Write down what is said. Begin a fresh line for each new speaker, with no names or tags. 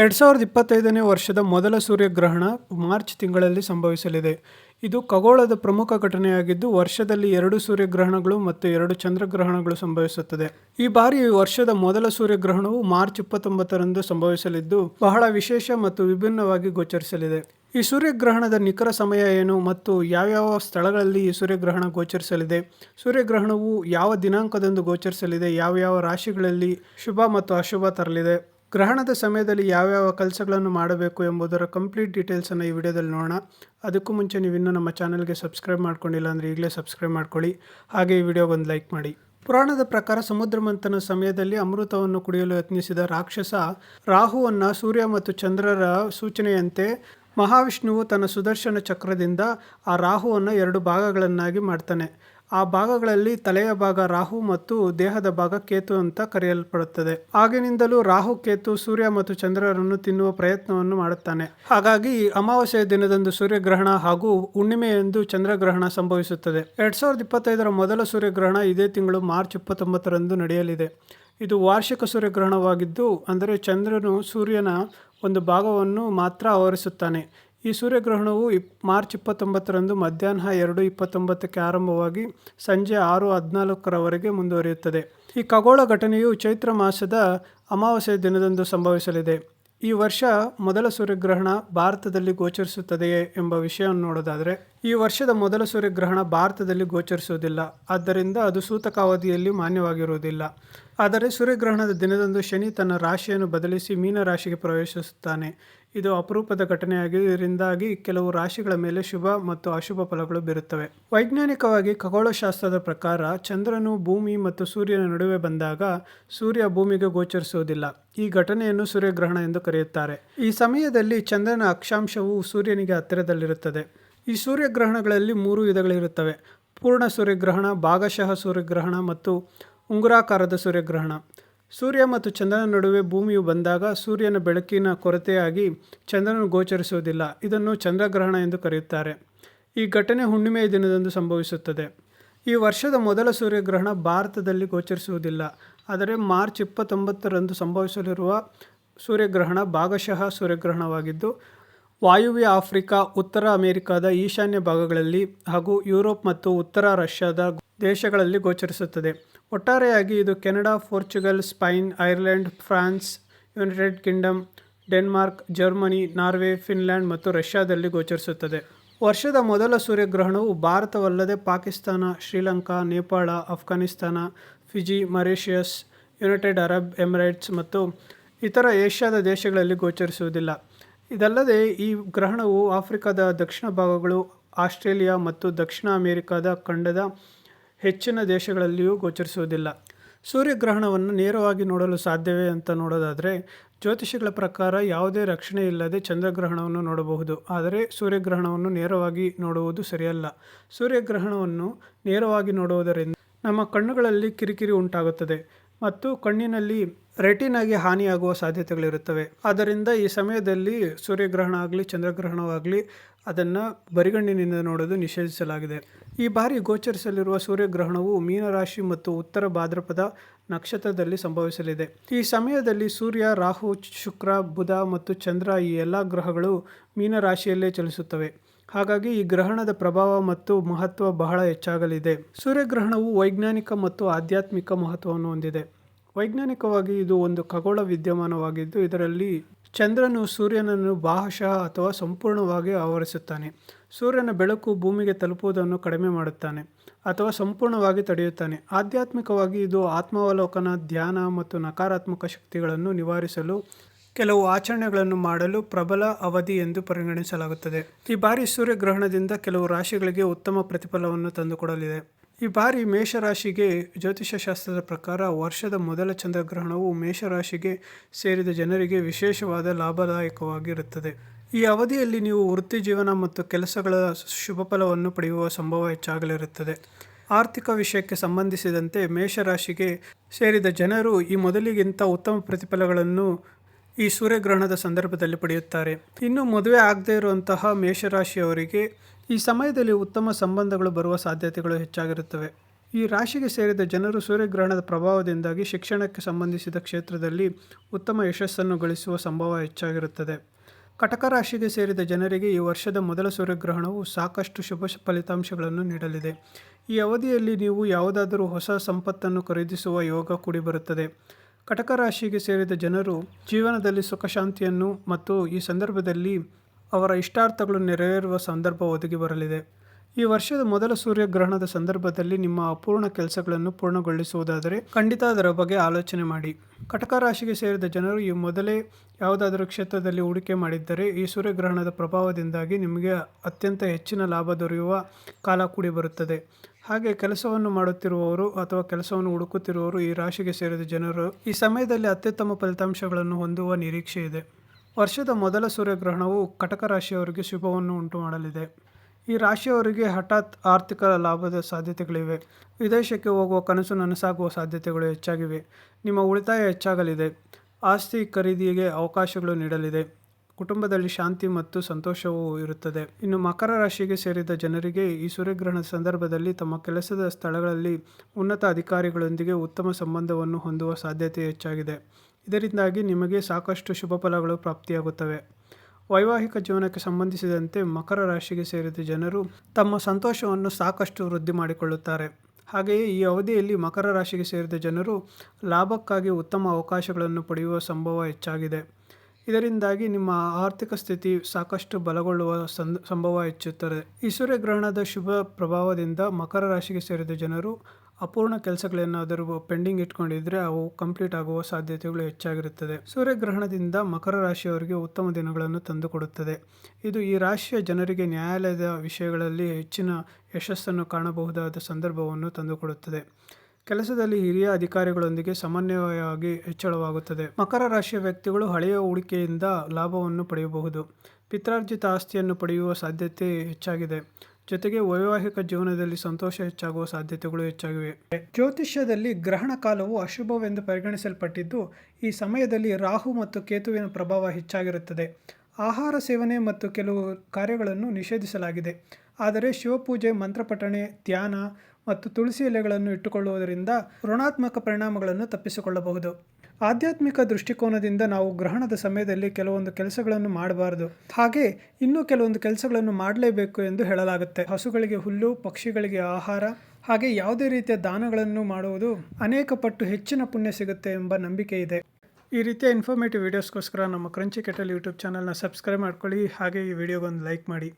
ಎರಡು ಸಾವಿರದ ಇಪ್ಪತ್ತೈದನೇ ವರ್ಷದ ಮೊದಲ ಸೂರ್ಯಗ್ರಹಣ ಮಾರ್ಚ್ ತಿಂಗಳಲ್ಲಿ ಸಂಭವಿಸಲಿದೆ. ಇದು ಖಗೋಳದ ಪ್ರಮುಖ ಘಟನೆಯಾಗಿದ್ದು, ವರ್ಷದಲ್ಲಿ ಎರಡು ಸೂರ್ಯಗ್ರಹಣಗಳು ಮತ್ತು ಎರಡು ಚಂದ್ರಗ್ರಹಣಗಳು ಸಂಭವಿಸುತ್ತದೆ. ಈ ಬಾರಿ ವರ್ಷದ ಮೊದಲ ಸೂರ್ಯಗ್ರಹಣವು ಮಾರ್ಚ್ ಇಪ್ಪತ್ತೊಂಬತ್ತರಂದು ಸಂಭವಿಸಲಿದ್ದು, ಬಹಳ ವಿಶೇಷ ಮತ್ತು ವಿಭಿನ್ನವಾಗಿ ಗೋಚರಿಸಲಿದೆ. ಈ ಸೂರ್ಯಗ್ರಹಣದ ನಿಖರ ಸಮಯ ಏನು ಮತ್ತು ಯಾವ್ಯಾವ ಸ್ಥಳಗಳಲ್ಲಿ ಈ ಸೂರ್ಯಗ್ರಹಣ ಗೋಚರಿಸಲಿದೆ? ಸೂರ್ಯಗ್ರಹಣವು ಯಾವ ದಿನಾಂಕದಂದು ಗೋಚರಿಸಲಿದೆ? ಯಾವ ಯಾವ ರಾಶಿಗಳಲ್ಲಿ ಶುಭ ಮತ್ತು ಅಶುಭ ತರಲಿದೆ? ಗ್ರಹಣದ ಸಮಯದಲ್ಲಿ ಯಾವ್ಯಾವ ಕೆಲಸಗಳನ್ನು ಮಾಡಬೇಕು ಎಂಬುದರ ಕಂಪ್ಲೀಟ್ ಡೀಟೇಲ್ಸನ್ನು ಈ ವಿಡಿಯೋದಲ್ಲಿ ನೋಡೋಣ. ಅದಕ್ಕೂ ಮುಂಚೆ ನೀವು ಇನ್ನೂ ನಮ್ಮ ಚಾನಲ್ಗೆ ಸಬ್ಸ್ಕ್ರೈಬ್ ಮಾಡ್ಕೊಂಡಿಲ್ಲ ಅಂದರೆ ಈಗಲೇ ಸಬ್ಸ್ಕ್ರೈಬ್ ಮಾಡ್ಕೊಳ್ಳಿ. ಹಾಗೆ ಈ ವಿಡಿಯೋಗೊಂದು ಲೈಕ್ ಮಾಡಿ. ಪುರಾಣದ ಪ್ರಕಾರ ಸಮುದ್ರ ಮಂಥನ ಸಮಯದಲ್ಲಿ ಅಮೃತವನ್ನು ಕುಡಿಯಲು ಯತ್ನಿಸಿದ ರಾಕ್ಷಸ ರಾಹುವನ್ನು ಸೂರ್ಯ ಮತ್ತು ಚಂದ್ರರ ಸೂಚನೆಯಂತೆ ಮಹಾವಿಷ್ಣುವು ತನ್ನ ಸುದರ್ಶನ ಚಕ್ರದಿಂದ ಆ ರಾಹುವನ್ನು ಎರಡು ಭಾಗಗಳನ್ನಾಗಿ ಮಾಡ್ತಾನೆ. ಆ ಭಾಗಗಳಲ್ಲಿ ತಲೆಯ ಭಾಗ ರಾಹು ಮತ್ತು ದೇಹದ ಭಾಗ ಕೇತು ಅಂತ ಕರೆಯಲ್ಪಡುತ್ತದೆ. ಆಗಿನಿಂದಲೂ ರಾಹು, ಕೇತು, ಸೂರ್ಯ ಮತ್ತು ಚಂದ್ರರನ್ನು ತಿನ್ನುವ ಪ್ರಯತ್ನವನ್ನು ಮಾಡುತ್ತಾನೆ. ಹಾಗಾಗಿ ಅಮಾವಾಸ್ಯೆಯ ದಿನದಂದು ಸೂರ್ಯಗ್ರಹಣ ಹಾಗೂ ಹುಣ್ಣಿಮೆಯಂದು ಚಂದ್ರಗ್ರಹಣ ಸಂಭವಿಸುತ್ತದೆ. ಎರಡ್ ಸಾವಿರದ ಇಪ್ಪತ್ತೈದರ ಮೊದಲ ಸೂರ್ಯಗ್ರಹಣ ಇದೇ ತಿಂಗಳು ಮಾರ್ಚ್ ಇಪ್ಪತ್ತೊಂಬತ್ತರಂದು ನಡೆಯಲಿದೆ. ಇದು ವಾರ್ಷಿಕ ಸೂರ್ಯಗ್ರಹಣವಾಗಿದ್ದು, ಅಂದರೆ ಚಂದ್ರನು ಸೂರ್ಯನ ಒಂದು ಭಾಗವನ್ನು ಮಾತ್ರ ಆವರಿಸುತ್ತಾನೆ. ಈ ಸೂರ್ಯಗ್ರಹಣವು ಇಪ್, ಮಾರ್ಚ್ ಇಪ್ಪತ್ತೊಂಬತ್ತರಂದು ಮಧ್ಯಾಹ್ನ ಎರಡು ಇಪ್ಪತ್ತೊಂಬತ್ತಕ್ಕೆ ಆರಂಭವಾಗಿ ಸಂಜೆ ಆರು ಹದಿನಾಲ್ಕರವರೆಗೆ ಮುಂದುವರಿಯುತ್ತದೆ. ಈ ಖಗೋಳ ಘಟನೆಯು ಚೈತ್ರ ಮಾಸದ ಅಮಾವಾಸ್ಯೆ ದಿನದಂದು ಸಂಭವಿಸಲಿದೆ. ಈ ವರ್ಷ ಮೊದಲ ಸೂರ್ಯಗ್ರಹಣ ಭಾರತದಲ್ಲಿ ಗೋಚರಿಸುತ್ತದೆಯೇ ಎಂಬ ವಿಷಯವನ್ನು ನೋಡೋದಾದರೆ, ಈ ವರ್ಷದ ಮೊದಲ ಸೂರ್ಯಗ್ರಹಣ ಭಾರತದಲ್ಲಿ ಗೋಚರಿಸುವುದಿಲ್ಲ. ಆದ್ದರಿಂದ ಅದು ಸೂತಕಾವಧಿಯಲ್ಲಿ ಮಾನ್ಯವಾಗಿರುವುದಿಲ್ಲ. ಆದರೆ ಸೂರ್ಯಗ್ರಹಣದ ದಿನದಂದು ಶನಿ ತನ್ನ ರಾಶಿಯನ್ನು ಬದಲಿಸಿ ಮೀನ ರಾಶಿಗೆ ಪ್ರವೇಶಿಸುತ್ತಾನೆ. ಇದು ಅಪರೂಪದ ಘಟನೆಯಾಗಿದ್ದರಿಂದಾಗಿ ಕೆಲವು ರಾಶಿಗಳ ಮೇಲೆ ಶುಭ ಮತ್ತು ಅಶುಭ ಫಲಗಳು ಬೀರುತ್ತವೆ. ವೈಜ್ಞಾನಿಕವಾಗಿ ಖಗೋಳಶಾಸ್ತ್ರದ ಪ್ರಕಾರ ಚಂದ್ರನು ಭೂಮಿ ಮತ್ತು ಸೂರ್ಯನ ನಡುವೆ ಬಂದಾಗ ಸೂರ್ಯ ಭೂಮಿಗೆ ಗೋಚರಿಸುವುದಿಲ್ಲ. ಈ ಘಟನೆಯನ್ನು ಸೂರ್ಯಗ್ರಹಣ ಎಂದು ಕರೆಯುತ್ತಾರೆ. ಈ ಸಮಯದಲ್ಲಿ ಚಂದ್ರನ ಅಕ್ಷಾಂಶವು ಸೂರ್ಯನಿಗೆ ಹತ್ತಿರದಲ್ಲಿರುತ್ತದೆ. ಈ ಸೂರ್ಯಗ್ರಹಣಗಳಲ್ಲಿ ಮೂರು ವಿಧಗಳಿರುತ್ತವೆ. ಪೂರ್ಣ ಸೂರ್ಯಗ್ರಹಣ, ಭಾಗಶಃ ಸೂರ್ಯಗ್ರಹಣ ಮತ್ತು ಉಂಗುರಾಕಾರದ ಸೂರ್ಯಗ್ರಹಣ. ಸೂರ್ಯ ಮತ್ತು ಚಂದ್ರನ ನಡುವೆ ಭೂಮಿಯು ಬಂದಾಗ ಸೂರ್ಯನ ಬೆಳಕಿನ ಕೊರತೆಯಾಗಿ ಚಂದ್ರನು ಗೋಚರಿಸುವುದಿಲ್ಲ. ಇದನ್ನು ಚಂದ್ರಗ್ರಹಣ ಎಂದು ಕರೆಯುತ್ತಾರೆ. ಈ ಘಟನೆ ಹುಣ್ಣಿಮೆಯ ದಿನದಂದು ಸಂಭವಿಸುತ್ತದೆ. ಈ ವರ್ಷದ ಮೊದಲ ಸೂರ್ಯಗ್ರಹಣ ಭಾರತದಲ್ಲಿ ಗೋಚರಿಸುವುದಿಲ್ಲ. ಆದರೆ ಮಾರ್ಚ್ ಇಪ್ಪತ್ತೊಂಬತ್ತರಂದು ಸಂಭವಿಸಲಿರುವ ಸೂರ್ಯಗ್ರಹಣ ಭಾಗಶಃ ಸೂರ್ಯಗ್ರಹಣವಾಗಿದ್ದು, ವಾಯುವ್ಯ ಆಫ್ರಿಕಾ, ಉತ್ತರ ಅಮೆರಿಕಾದ ಈಶಾನ್ಯ ಭಾಗಗಳಲ್ಲಿ ಹಾಗೂ ಯುರೋಪ್ ಮತ್ತು ಉತ್ತರ ರಷ್ಯಾದ ದೇಶಗಳಲ್ಲಿ ಗೋಚರಿಸುತ್ತದೆ. ಒಟ್ಟಾರೆಯಾಗಿ ಇದು Canada, Portugal, Spain, Ireland, France, United Kingdom, Denmark, Germany, Norway, Finland ಮತ್ತು ರಷ್ಯಾದಲ್ಲಿ ಗೋಚರಿಸುತ್ತದೆ. ವರ್ಷದ ಮೊದಲ ಸೂರ್ಯಗ್ರಹಣವು ಭಾರತವಲ್ಲದೆ Pakistan, Sri Lanka, Nepal Afghanistan Fiji, Mauritius, United Arab Emirates ಮತ್ತು ಇತರ ಏಷ್ಯಾದ ದೇಶಗಳಲ್ಲಿ ಗೋಚರಿಸುವುದಿಲ್ಲ. ಇದಲ್ಲದೆ ಈ ಗ್ರಹಣವು ಆಫ್ರಿಕಾದ ದಕ್ಷಿಣ ಭಾಗಗಳು, ಆಸ್ಟ್ರೇಲಿಯಾ ಮತ್ತು ದಕ್ಷಿಣ ಅಮೆರಿಕಾದ ಖಂಡದ ಹೆಚ್ಚಿನ ದೇಶಗಳಲ್ಲಿಯೂ ಗೋಚರಿಸುವುದಿಲ್ಲ. ಸೂರ್ಯಗ್ರಹಣವನ್ನು ನೇರವಾಗಿ ನೋಡಲು ಸಾಧ್ಯವೇ ಅಂತ ನೋಡೋದಾದರೆ, ಜ್ಯೋತಿಷಿಗಳ ಪ್ರಕಾರ ಯಾವುದೇ ರಕ್ಷಣೆ ಇಲ್ಲದೆ ಚಂದ್ರಗ್ರಹಣವನ್ನು ನೋಡಬಹುದು. ಆದರೆ ಸೂರ್ಯಗ್ರಹಣವನ್ನು ನೇರವಾಗಿ ನೋಡುವುದು ಸರಿಯಲ್ಲ. ಸೂರ್ಯಗ್ರಹಣವನ್ನು ನೇರವಾಗಿ ನೋಡುವುದರಿಂದ ನಮ್ಮ ಕಣ್ಣುಗಳಲ್ಲಿ ಕಿರಿಕಿರಿ ಉಂಟಾಗುತ್ತದೆ. ಮತ್ತು ಕಣ್ಣಿನಲ್ಲಿ ರೆಟಿನಾಗಿ ಹಾನಿಯಾಗುವ ಸಾಧ್ಯತೆಗಳಿರುತ್ತವೆ. ಆದ್ದರಿಂದ ಈ ಸಮಯದಲ್ಲಿ ಸೂರ್ಯಗ್ರಹಣ ಆಗಲಿ ಚಂದ್ರಗ್ರಹಣವಾಗಲಿ ಅದನ್ನು ಬರಿಗಣ್ಣಿನಿಂದ ನೋಡೋದು ನಿಷೇಧಿಸಲಾಗಿದೆ. ಈ ಬಾರಿ ಗೋಚರಿಸಲಿರುವ ಸೂರ್ಯಗ್ರಹಣವು ಮೀನರಾಶಿ ಮತ್ತು ಉತ್ತರ ಭಾದ್ರಪದ ನಕ್ಷತ್ರದಲ್ಲಿ ಸಂಭವಿಸಲಿದೆ. ಈ ಸಮಯದಲ್ಲಿ ಸೂರ್ಯ, ರಾಹು, ಶುಕ್ರ, ಬುಧ ಮತ್ತು ಚಂದ್ರ ಈ ಎಲ್ಲ ಗ್ರಹಗಳು ಮೀನರಾಶಿಯಲ್ಲೇ ಚಲಿಸುತ್ತವೆ. ಹಾಗಾಗಿ ಈ ಗ್ರಹಣದ ಪ್ರಭಾವ ಮತ್ತು ಮಹತ್ವ ಬಹಳ ಹೆಚ್ಚಾಗಲಿದೆ. ಸೂರ್ಯಗ್ರಹಣವು ವೈಜ್ಞಾನಿಕ ಮತ್ತು ಆಧ್ಯಾತ್ಮಿಕ ಮಹತ್ವವನ್ನು ಹೊಂದಿದೆ. ವೈಜ್ಞಾನಿಕವಾಗಿ ಇದು ಒಂದು ಖಗೋಳ ವಿದ್ಯಮಾನವಾಗಿದ್ದು, ಇದರಲ್ಲಿ ಚಂದ್ರನು ಸೂರ್ಯನನ್ನು ಬಾಹಶಃ ಅಥವಾ ಸಂಪೂರ್ಣವಾಗಿ ಆವರಿಸುತ್ತಾನೆ. ಸೂರ್ಯನ ಬೆಳಕು ಭೂಮಿಗೆ ತಲುಪುವುದನ್ನು ಕಡಿಮೆ ಮಾಡುತ್ತಾನೆ ಅಥವಾ ಸಂಪೂರ್ಣವಾಗಿ ತಡೆಯುತ್ತಾನೆ. ಆಧ್ಯಾತ್ಮಿಕವಾಗಿ ಇದು ಆತ್ಮಾವಲೋಕನ, ಧ್ಯಾನ ಮತ್ತು ನಕಾರಾತ್ಮಕ ಶಕ್ತಿಗಳನ್ನು ನಿವಾರಿಸಲು ಕೆಲವು ಆಚರಣೆಗಳನ್ನು ಮಾಡಲು ಪ್ರಬಲ ಅವಧಿ ಎಂದು ಪರಿಗಣಿಸಲಾಗುತ್ತದೆ. ಈ ಬಾರಿ ಸೂರ್ಯಗ್ರಹಣದಿಂದ ಕೆಲವು ರಾಶಿಗಳಿಗೆ ಉತ್ತಮ ಪ್ರತಿಫಲವನ್ನು ತಂದುಕೊಡಲಿದೆ. ಈ ಬಾರಿ ಮೇಷರಾಶಿಗೆ ಜ್ಯೋತಿಷಶಾಸ್ತ್ರದ ಪ್ರಕಾರ ವರ್ಷದ ಮೊದಲ ಚಂದ್ರಗ್ರಹಣವು ಮೇಷರಾಶಿಗೆ ಸೇರಿದ ಜನರಿಗೆ ವಿಶೇಷವಾದ ಲಾಭದಾಯಕವಾಗಿರುತ್ತದೆ. ಈ ಅವಧಿಯಲ್ಲಿ ನೀವು ವೃತ್ತಿ ಜೀವನ ಮತ್ತು ಕೆಲಸಗಳ ಶುಭ ಫಲವನ್ನು ಪಡೆಯುವ ಸಂಭವ ಹೆಚ್ಚಾಗಲಿರುತ್ತದೆ. ಆರ್ಥಿಕ ವಿಷಯಕ್ಕೆ ಸಂಬಂಧಿಸಿದಂತೆ ಮೇಷರಾಶಿಗೆ ಸೇರಿದ ಜನರು ಈ ಮೊದಲಿಗಿಂತ ಉತ್ತಮ ಪ್ರತಿಫಲಗಳನ್ನು ಈ ಸೂರ್ಯಗ್ರಹಣದ ಸಂದರ್ಭದಲ್ಲಿ ಪಡೆಯುತ್ತಾರೆ. ಇನ್ನು ಮದುವೆ ಆಗದೇ ಇರುವಂತಹ ಮೇಷರಾಶಿಯವರಿಗೆ ಈ ಸಮಯದಲ್ಲಿ ಉತ್ತಮ ಸಂಬಂಧಗಳು ಬರುವ ಸಾಧ್ಯತೆಗಳು ಹೆಚ್ಚಾಗಿರುತ್ತವೆ. ಈ ರಾಶಿಗೆ ಸೇರಿದ ಜನರು ಸೂರ್ಯಗ್ರಹಣದ ಪ್ರಭಾವದಿಂದಾಗಿ ಶಿಕ್ಷಣಕ್ಕೆ ಸಂಬಂಧಿಸಿದ ಕ್ಷೇತ್ರದಲ್ಲಿ ಉತ್ತಮ ಯಶಸ್ಸನ್ನು ಗಳಿಸುವ ಸಂಭವ ಹೆಚ್ಚಾಗಿರುತ್ತದೆ. ಕಟಕ ರಾಶಿಗೆ ಸೇರಿದ ಜನರಿಗೆ ಈ ವರ್ಷದ ಮೊದಲ ಸೂರ್ಯಗ್ರಹಣವು ಸಾಕಷ್ಟು ಶುಭ ಫಲಿತಾಂಶಗಳನ್ನು ನೀಡಲಿದೆ. ಈ ಅವಧಿಯಲ್ಲಿ ನೀವು ಯಾವುದಾದರೂ ಹೊಸ ಸಂಪತ್ತನ್ನು ಖರೀದಿಸುವ ಯೋಗ ಕೂಡಿ ಬರುತ್ತದೆ. ಕಟಕ ರಾಶಿಗೆ ಸೇರಿದ ಜನರು ಜೀವನದಲ್ಲಿ ಸುಖ ಶಾಂತಿಯನ್ನು ಮತ್ತು ಈ ಸಂದರ್ಭದಲ್ಲಿ ಅವರ ಇಷ್ಟಾರ್ಥಗಳು ನೆರವೇರುವ ಸಂದರ್ಭ ಒದಗಿ ಬರಲಿದೆ. ಈ ವರ್ಷದ ಮೊದಲ ಸೂರ್ಯಗ್ರಹಣದ ಸಂದರ್ಭದಲ್ಲಿ ನಿಮ್ಮ ಅಪೂರ್ಣ ಕೆಲಸಗಳನ್ನು ಪೂರ್ಣಗೊಳಿಸುವುದಾದರೆ ಖಂಡಿತ ಅದರ ಬಗ್ಗೆ ಆಲೋಚನೆ ಮಾಡಿ. ಕಟಕ ರಾಶಿಗೆ ಸೇರಿದ ಜನರು ಈ ಮೊದಲೇ ಯಾವುದಾದರೂ ಕ್ಷೇತ್ರದಲ್ಲಿ ಹೂಡಿಕೆ ಮಾಡಿದ್ದರೆ ಈ ಸೂರ್ಯಗ್ರಹಣದ ಪ್ರಭಾವದಿಂದಾಗಿ ನಿಮಗೆ ಅತ್ಯಂತ ಹೆಚ್ಚಿನ ಲಾಭ ದೊರೆಯುವ ಕಾಲ ಕೂಡಿ ಬರುತ್ತದೆ. ಹಾಗೆ ಕೆಲಸವನ್ನು ಮಾಡುತ್ತಿರುವವರು ಅಥವಾ ಕೆಲಸವನ್ನು ಹುಡುಕುತ್ತಿರುವವರು ಈ ರಾಶಿಗೆ ಸೇರಿದ ಜನರು ಈ ಸಮಯದಲ್ಲಿ ಅತ್ಯುತ್ತಮ ಫಲಿತಾಂಶಗಳನ್ನು ಹೊಂದುವ ನಿರೀಕ್ಷೆ ಇದೆ. ವರ್ಷದ ಮೊದಲ ಸೂರ್ಯಗ್ರಹಣವು ಕಟಕ ರಾಶಿಯವರಿಗೆ ಶುಭವನ್ನು ಉಂಟು ಮಾಡಲಿದೆ ಈ ರಾಶಿಯವರಿಗೆ ಹಠಾತ್ ಆರ್ಥಿಕ ಲಾಭದ ಸಾಧ್ಯತೆಗಳಿವೆ. ವಿದೇಶಕ್ಕೆ ಹೋಗುವ ಕನಸು ನನಸಾಗುವ ಸಾಧ್ಯತೆಗಳು ಹೆಚ್ಚಾಗಿವೆ. ನಿಮ್ಮ ಉಳಿತಾಯ ಹೆಚ್ಚಾಗಲಿದೆ. ಆಸ್ತಿ ಖರೀದಿಗೆ ಅವಕಾಶಗಳು ನೀಡಲಿದೆ. ಕುಟುಂಬದಲ್ಲಿ ಶಾಂತಿ ಮತ್ತು ಸಂತೋಷವೂ ಇರುತ್ತದೆ. ಇನ್ನು ಮಕರ ರಾಶಿಗೆ ಸೇರಿದ ಜನರಿಗೆ ಈ ಸೂರ್ಯಗ್ರಹಣ ಸಂದರ್ಭದಲ್ಲಿ ತಮ್ಮ ಕೆಲಸದ ಸ್ಥಳಗಳಲ್ಲಿ ಉನ್ನತ ಅಧಿಕಾರಿಗಳೊಂದಿಗೆ ಉತ್ತಮ ಸಂಬಂಧವನ್ನು ಹೊಂದುವ ಸಾಧ್ಯತೆ ಹೆಚ್ಚಾಗಿದೆ. ಇದರಿಂದಾಗಿ ನಿಮಗೆ ಸಾಕಷ್ಟು ಶುಭ ಫಲಗಳು ಪ್ರಾಪ್ತಿಯಾಗುತ್ತವೆ. ವೈವಾಹಿಕ ಜೀವನಕ್ಕೆ ಸಂಬಂಧಿಸಿದಂತೆ ಮಕರ ರಾಶಿಗೆ ಸೇರಿದ ಜನರು ತಮ್ಮ ಸಂತೋಷವನ್ನು ಸಾಕಷ್ಟು ವೃದ್ಧಿ ಮಾಡಿಕೊಳ್ಳುತ್ತಾರೆ. ಹಾಗೆಯೇ ಈ ಅವಧಿಯಲ್ಲಿ ಮಕರ ರಾಶಿಗೆ ಸೇರಿದ ಜನರು ಲಾಭಕ್ಕಾಗಿ ಉತ್ತಮ ಅವಕಾಶಗಳನ್ನು ಪಡೆಯುವ ಸಂಭವ ಹೆಚ್ಚಾಗಿದೆ. ಇದರಿಂದಾಗಿ ನಿಮ್ಮ ಆರ್ಥಿಕ ಸ್ಥಿತಿ ಸಾಕಷ್ಟು ಬಲಗೊಳ್ಳುವ ಸಂಭವ ಹೆಚ್ಚುತ್ತದೆ. ಈ ಸೂರ್ಯಗ್ರಹಣದ ಶುಭ ಪ್ರಭಾವದಿಂದ ಮಕರ ರಾಶಿಗೆ ಸೇರಿದ ಜನರು ಅಪೂರ್ಣ ಕೆಲಸಗಳೇನಾದರೂ ಪೆಂಡಿಂಗ್ ಇಟ್ಕೊಂಡಿದ್ರೆ ಅವು ಕಂಪ್ಲೀಟ್ ಆಗುವ ಸಾಧ್ಯತೆಗಳು ಹೆಚ್ಚಾಗಿರುತ್ತದೆ. ಸೂರ್ಯಗ್ರಹಣದಿಂದ ಮಕರ ರಾಶಿಯವರಿಗೆ ಉತ್ತಮ ದಿನಗಳನ್ನು ತಂದುಕೊಡುತ್ತದೆ. ಇದು ಈ ರಾಶಿಯ ಜನರಿಗೆ ನ್ಯಾಯಾಲಯದ ವಿಷಯಗಳಲ್ಲಿ ಹೆಚ್ಚಿನ ಯಶಸ್ಸನ್ನು ಕಾಣಬಹುದಾದ ಸಂದರ್ಭವನ್ನು ತಂದುಕೊಡುತ್ತದೆ. ಕೆಲಸದಲ್ಲಿ ಹಿರಿಯ ಅಧಿಕಾರಿಗಳೊಂದಿಗೆ ಸಮನ್ವಯವಾಗಿ ಹೆಚ್ಚಳವಾಗುತ್ತದೆ. ಮಕರ ರಾಶಿಯ ವ್ಯಕ್ತಿಗಳು ಹಳೆಯ ಹೂಡಿಕೆಯಿಂದ ಲಾಭವನ್ನು ಪಡೆಯಬಹುದು. ಪಿತ್ರಾರ್ಜಿತ ಆಸ್ತಿಯನ್ನು ಪಡೆಯುವ ಸಾಧ್ಯತೆ ಹೆಚ್ಚಾಗಿದೆ. ಜೊತೆಗೆ ವೈವಾಹಿಕ ಜೀವನದಲ್ಲಿ ಸಂತೋಷ ಹೆಚ್ಚಾಗುವ ಸಾಧ್ಯತೆಗಳು ಹೆಚ್ಚಾಗಿವೆ. ಜ್ಯೋತಿಷ್ಯದಲ್ಲಿ ಗ್ರಹಣ ಕಾಲವು ಅಶುಭವೆಂದು ಪರಿಗಣಿಸಲ್ಪಟ್ಟಿದ್ದು, ಈ ಸಮಯದಲ್ಲಿ ರಾಹು ಮತ್ತು ಕೇತುವಿನ ಪ್ರಭಾವ ಹೆಚ್ಚಾಗಿರುತ್ತದೆ. ಆಹಾರ ಸೇವನೆ ಮತ್ತು ಕೆಲವು ಕಾರ್ಯಗಳನ್ನು ನಿಷೇಧಿಸಲಾಗಿದೆ. ಆದರೆ ಶಿವಪೂಜೆ, ಮಂತ್ರಪಠಣೆ, ಧ್ಯಾನ ಮತ್ತು ತುಳಸಿ ಎಲೆಗಳನ್ನು ಇಟ್ಟುಕೊಳ್ಳುವುದರಿಂದ ಋಣಾತ್ಮಕ ಪರಿಣಾಮಗಳನ್ನು ತಪ್ಪಿಸಿಕೊಳ್ಳಬಹುದು. ಆಧ್ಯಾತ್ಮಿಕ ದೃಷ್ಟಿಕೋನದಿಂದ ನಾವು ಗ್ರಹಣದ ಸಮಯದಲ್ಲಿ ಕೆಲವೊಂದು ಕೆಲಸಗಳನ್ನು ಮಾಡಬಾರದು. ಹಾಗೆ ಇನ್ನೂ ಕೆಲವೊಂದು ಕೆಲಸಗಳನ್ನು ಮಾಡಲೇಬೇಕು ಎಂದು ಹೇಳಲಾಗುತ್ತೆ. ಹಸುಗಳಿಗೆ ಹುಲ್ಲು, ಪಕ್ಷಿಗಳಿಗೆ ಆಹಾರ, ಹಾಗೆ ಯಾವುದೇ ರೀತಿಯ ದಾನಗಳನ್ನು ಮಾಡುವುದು ಅನೇಕ ಪಟ್ಟು ಹೆಚ್ಚಿನ ಪುಣ್ಯ ಸಿಗುತ್ತೆ ಎಂಬ ನಂಬಿಕೆ ಇದೆ. ಈ ರೀತಿಯ ಇನ್ಫಾರ್ಮೇಟಿವ್ ವೀಡಿಯೋಸ್ಗೋಸ್ಕರ ನಮ್ಮ ಕ್ರಂಚಿ ಕೆಟಲ್ ಯೂಟ್ಯೂಬ್ ಚಾನಲ್ನ ಸಬ್ಸ್ಕ್ರೈಬ್ ಮಾಡ್ಕೊಳ್ಳಿ. ಹಾಗೆ ಈ ವಿಡಿಯೋಗೊಂದು ಲೈಕ್ ಮಾಡಿ.